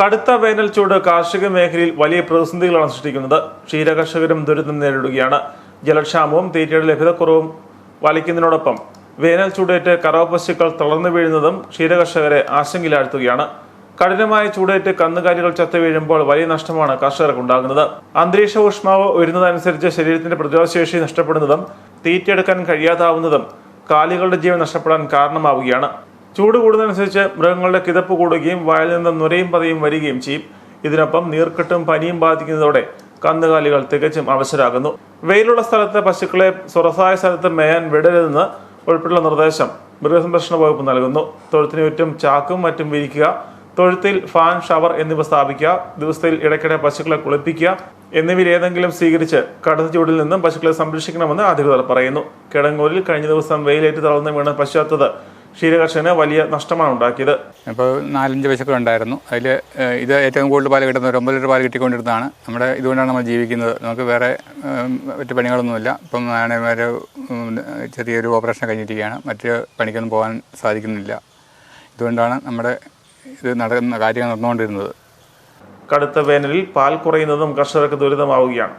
കടുത്ത വേനൽ ചൂട് കാർഷിക മേഖലയിൽ വലിയ പ്രതിസന്ധികളാണ് സൃഷ്ടിക്കുന്നത്. ക്ഷീരകർഷകരും ദുരിതം നേരിടുകയാണ്. ജലക്ഷാമവും തീറ്റയുടെ ലഭ്യതക്കുറവും വലിക്കുന്നതിനോടൊപ്പം വേനൽ ചൂടേറ്റ് കറവ പശുക്കൾ തളർന്നു വീഴുന്നതും ക്ഷീരകർഷകരെ ആശങ്കയിലാഴ്ത്തുകയാണ്. കഠിനമായ ചൂടേറ്റ് കന്നുകാലികൾ ചത്തു വീഴുമ്പോൾ വലിയ നഷ്ടമാണ് കർഷകർക്ക് ഉണ്ടാകുന്നത്. അന്തരീക്ഷ ഊഷ്മാവ് ഉയരുന്നതനുസരിച്ച് ശരീരത്തിന്റെ പ്രതിരോധശേഷി നഷ്ടപ്പെടുന്നതും തീറ്റയെടുക്കാൻ കഴിയാതാവുന്നതും കാലികളുടെ ജീവൻ നഷ്ടപ്പെടാൻ കാരണമാവുകയാണ്. ചൂട് കൂടുന്നതനുസരിച്ച് മൃഗങ്ങളുടെ കിതപ്പ് കൂടുകയും വായിൽ നിന്ന് നുരയും പതയും വരികയും ചെയ്യും. ഇതിനൊപ്പം നീർക്കെട്ടും പനിയും ബാധിക്കുന്നതോടെ കന്നുകാലികൾ തികച്ചും അവശരാകുന്നു. വെയിലുള്ള സ്ഥലത്ത് പശുക്കളെ സുറസായ സ്ഥലത്ത് മേയാൻ വിടരുതെന്ന് ഉൾപ്പെടെയുള്ള നിർദ്ദേശം മൃഗസംരക്ഷണ വകുപ്പ് നൽകുന്നു. തൊഴുത്തിന് ചുറ്റും ചാക്കും മറ്റും വിരിക്കുക തൊഴുത്തിൽ ഫാൻ ഷവർ എന്നിവ സ്ഥാപിക്കുക ദിവസത്തിൽ ഇടയ്ക്കിടെ പശുക്കളെ കുളിപ്പിക്കുക എന്നിവയിൽ ഏതെങ്കിലും സ്വീകരിച്ച് കടുത്ത ചൂടിൽ നിന്നും പശുക്കളെ സംരക്ഷിക്കണമെന്ന് അധികൃതർ പറയുന്നു. കിടങ്ങൂരിൽ കഴിഞ്ഞ ദിവസം വെയിലേറ്റ് തളർന്ന് വീണ് പശ്ചാത്തത് ക്ഷീരകർഷകന് വലിയ നഷ്ടമാണ് ഉണ്ടാക്കിയത്. ഇപ്പോൾ നാലഞ്ച് പശുക്കൾ ഉണ്ടായിരുന്നു. അതിൽ ഇത് ഏറ്റവും കൂടുതൽ പാൽ കിട്ടുന്ന ഒരു ഒമ്പത് ലിറ്റർ പാൽ കിട്ടിക്കൊണ്ടിരുന്നതാണ്. നമ്മുടെ ഇതുകൊണ്ടാണ് നമ്മൾ ജീവിക്കുന്നത്. നമുക്ക് വേറെ മറ്റു പണികളൊന്നുമില്ല. ഇപ്പം ഒരു ചെറിയൊരു ഓപ്പറേഷൻ കഴിഞ്ഞിരിക്കുകയാണ്. മറ്റ് പണിക്കൊന്നും പോകാൻ സാധിക്കുന്നില്ല. ഇതുകൊണ്ടാണ് നമ്മുടെ ഇത് നടക്കുന്ന കാര്യങ്ങൾ നടന്നുകൊണ്ടിരുന്നത്. കടുത്ത വേനലിൽ പാൽ കുറയുന്നതും കർഷകർക്ക് ദുരിതമാവുകയാണ്.